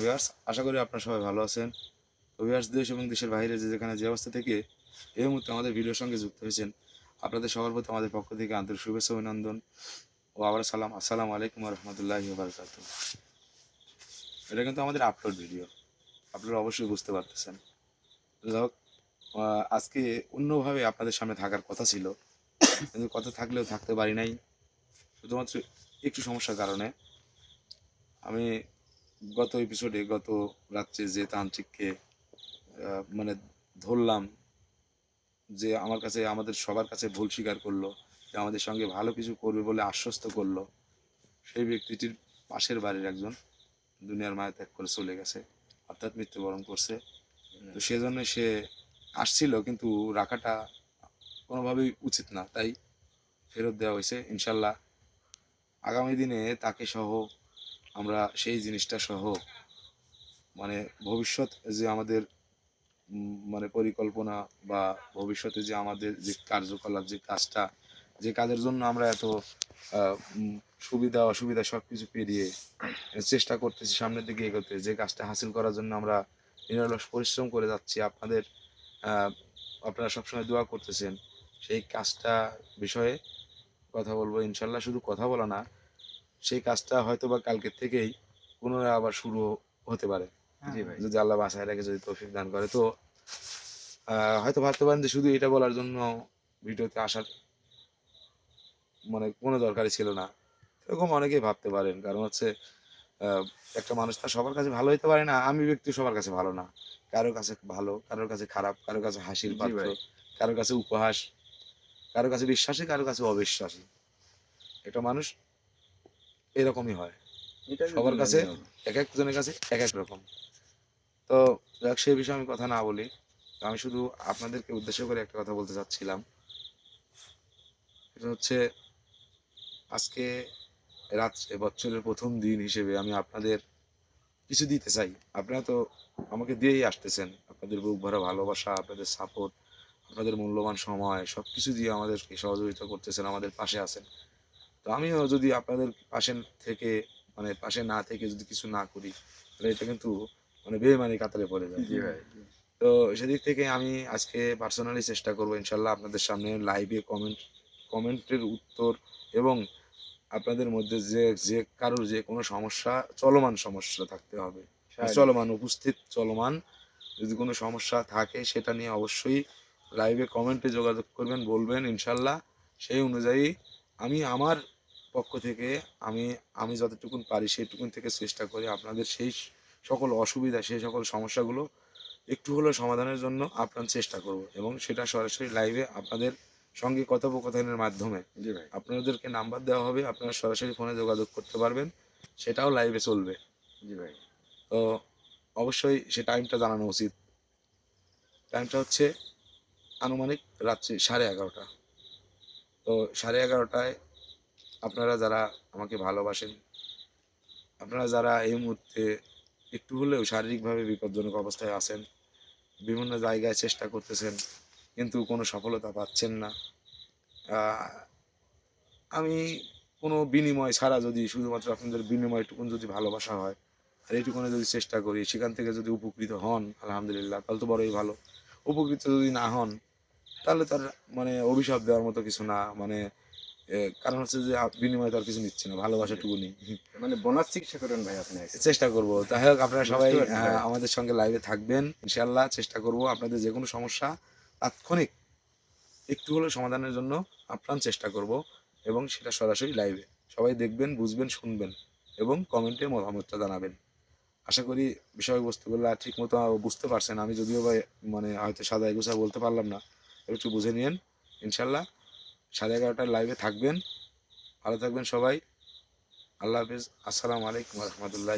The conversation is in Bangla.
ভিউয়ার্স। আশা করি আপনারা সবাই ভালো আছেন। তো দেশ এবং দেশের বাইরে যে যেখানে যে অবস্থা থেকে এই মুহূর্তে আমাদের ভিডিওর সঙ্গে যুক্ত হয়েছেন আপনাদের সবার প্রতি আমাদের পক্ষ থেকে আন্তরিক শুভেচ্ছা অভিনন্দন ও আবার সালাম। আসসালামু আলাইকুম রহমতুল্লাহ বারকাত এটা কিন্তু আমাদের আপলোড ভিডিও আপনারা অবশ্যই বুঝতে পারতেছেন। যাই আজকে অন্যভাবে আপনাদের সামনে থাকার কথা ছিল। কিন্তু কথা থাকলেও থাকতে পারি নাই। শুধুমাত্র একটু সমস্যার কারণে আমি গত এপিসোডে গত রাত্রে যে তান্ত্রিককে মানে ধরলাম যে আমার কাছে, আমাদের সবার কাছে ভুল স্বীকার করল, যে আমাদের সঙ্গে ভালো কিছু করবে বলে আশ্বস্ত করল, সেই ব্যক্তিটির পাশের বাড়ির একজন দুনিয়ার মায়া ত্যাগ করে চলে গেছে, অর্থাৎ মৃত্যুবরণ করছে। তো সেজন্য সে আসছিল, কিন্তু রাখাটা কোনোভাবেই উচিত না। তাই ফেরত দেওয়া হয়েছে। ইনশাল্লাহ আগামী দিনে তাকে সহ আমরা সেই জিনিসটা সহ মানে ভবিষ্যৎ যে আমাদের মানে পরিকল্পনা বা ভবিষ্যতে যে আমাদের যে কার্যকলাপ, যে কাজটা, যে কাজের জন্য আমরা এত সুবিধা, অসুবিধা সব কিছু পেরিয়ে চেষ্টা করতেছি সামনের দিকে এগোতে, যে কাজটা হাসিল করার জন্য আমরা নিরলস পরিশ্রম করে যাচ্ছি, আপনাদের আপনারা সবসময় দোয়া করতেছেন। সেই কাজটা বিষয়ে কথা বলব, ইনশাল্লাহ শুধু কথা বলা না সেই কাজটা হয়তো বা কালকের থেকেই পুনরায় আবার শুরু হতে পারে। যদি আল্লাহ বাসায় রেখে যদি তৌফিক দান করে। তো আহ, হয়তো ভাবতে পারেন যে শুধু এটা বলার জন্য ভিডিওতে আসার মানে কোনো দরকারই ছিল না। এরকম অনেকেই ভাবতে পারেন। কারণ হচ্ছে একটা মানুষ তার সবার কাছে ভালো হইতে পারে না আমি ব্যক্তি সবার কাছে ভালো না। কারোর কাছে ভালো কারোর কাছে খারাপ কারোর কাছে হাসির পাত্র। কারোর কাছে উপহাস কারোর কাছে বিশ্বাসী কারোর কাছে অবিশ্বাসী। একটা মানুষ এরকমই হয়। সবার কাছে এক একজনের কাছে এক এক রকম। তো যাক, সেই বিষয়ে আমি কথা না বলি। আমি শুধু আপনাদেরকে উদ্দেশ্য করে একটা কথা বলতে চাচ্ছিলাম। সেটা হচ্ছে আজকে রাত্রে বছরের প্রথম দিন হিসেবে আমি আপনাদের কিছু দিতে চাই। আপনারা তো আমাকে দিয়েই আসতেছেন। আপনাদের বুক ভরা ভালোবাসা আপনাদের সাপোর্ট আপনাদের মূল্যবান সময় সব কিছু দিয়ে আমাদেরকে সহযোগিতা করতেছেন আমাদের পাশে আছেন। তো আমিও যদি আপনাদের পাশে থেকে মানে পাশে না থেকে যদি কিছু না করি তাহলে এটা কিন্তু মানে বেমানি কাতারে পড়ে যায়। তো সেদিক থেকে আমি আজকে পার্সোনালি চেষ্টা করব ইনশাল্লাহ আপনাদের সামনে লাইভে কমেন্ট কমেন্টের উত্তর এবং আপনাদের মধ্যে যে যে কারোর যে কোনো সমস্যা চলমান সমস্যা থাকতে হবে। চলমান উপস্থিত চলমান যদি কোনো সমস্যা থাকে সেটা নিয়ে অবশ্যই লাইভে কমেন্টে যোগাযোগ করবেন বলবেন ইনশাল্লাহ সেই অনুযায়ী আমি আমার পক্ষ থেকে আমি আমি যতটুকুন পারি সেইটুকুন থেকে চেষ্টা করি আপনাদের সেই সকল অসুবিধা সেই সকল সমস্যাগুলো একটু হলেও সমাধানের জন্য আপনার চেষ্টা করব এবং সেটা সরাসরি লাইভে আপনাদের সঙ্গে কথোপকথনের মাধ্যমে। জি ভাই। আপনাদেরকে নাম্বার দেওয়া হবে আপনারা সরাসরি ফোনে যোগাযোগ করতে পারবেন সেটাও লাইভে চলবে। জি ভাই। তো অবশ্যই সে টাইমটা জানানো উচিত। টাইমটা হচ্ছে আনুমানিক রাত্রি সাড়ে এগারোটা। তো সাড়ে এগারোটায় আপনারা যারা আমাকে ভালোবাসেন, আপনারা যারা এই মুহূর্তে একটু হলেও শারীরিকভাবে বিপজ্জনক অবস্থায় আছেন, বিভিন্ন জায়গায় চেষ্টা করতেছেন, কিন্তু কোনো সফলতা পাচ্ছেন না আমি কোনো বিনিময় ছাড়া যদি শুধুমাত্র আপনাদের বিনিময়টুকুন যদি ভালোবাসা হয়, আর এইটুকুনে যদি চেষ্টা করি, সেখান থেকে যদি উপকৃত হন, আলহামদুলিল্লাহ, তাহলে তো বড়ই ভালো। উপকৃত যদি না হন তাহলে তার মানে অভিশাপ দেওয়ার মতো কিছু না মানে কারণ হচ্ছে যে বিনিময়ে তো আর কিছু নিচ্ছে না ভালোবাসাটুকুনি মানে বোনাস চিকিৎসা করেন ভাই আপনি চেষ্টা করব। তাই হোক আপনারা সবাই ভাই। আমাদের সঙ্গে লাইভে থাকবেন ইনশাল্লাহ চেষ্টা করব আপনাদের যে কোনো সমস্যা তাৎক্ষণিক একটু হলেও সমাধানের জন্য আপ্রাণ চেষ্টা করব এবং সেটা সরাসরি লাইভে সবাই দেখবেন বুঝবেন শুনবেন এবং কমেন্টে মতামতটা জানাবেন। আশা করি বিষয়বস্তুগুলো ঠিক মতো বুঝতে পারছেন। আমি যদিও বা মানে হয়তো সাদা এগুছা বলতে পারলাম না। একটু বুঝে নিন ইনশাল্লাহ। সাড়ে এগারোটার লাইভে থাকবেন। ভালো থাকবেন সবাই। আল্লাহ হাফিজ। আসসালামু আলাইকুম রহমতুল্লাহ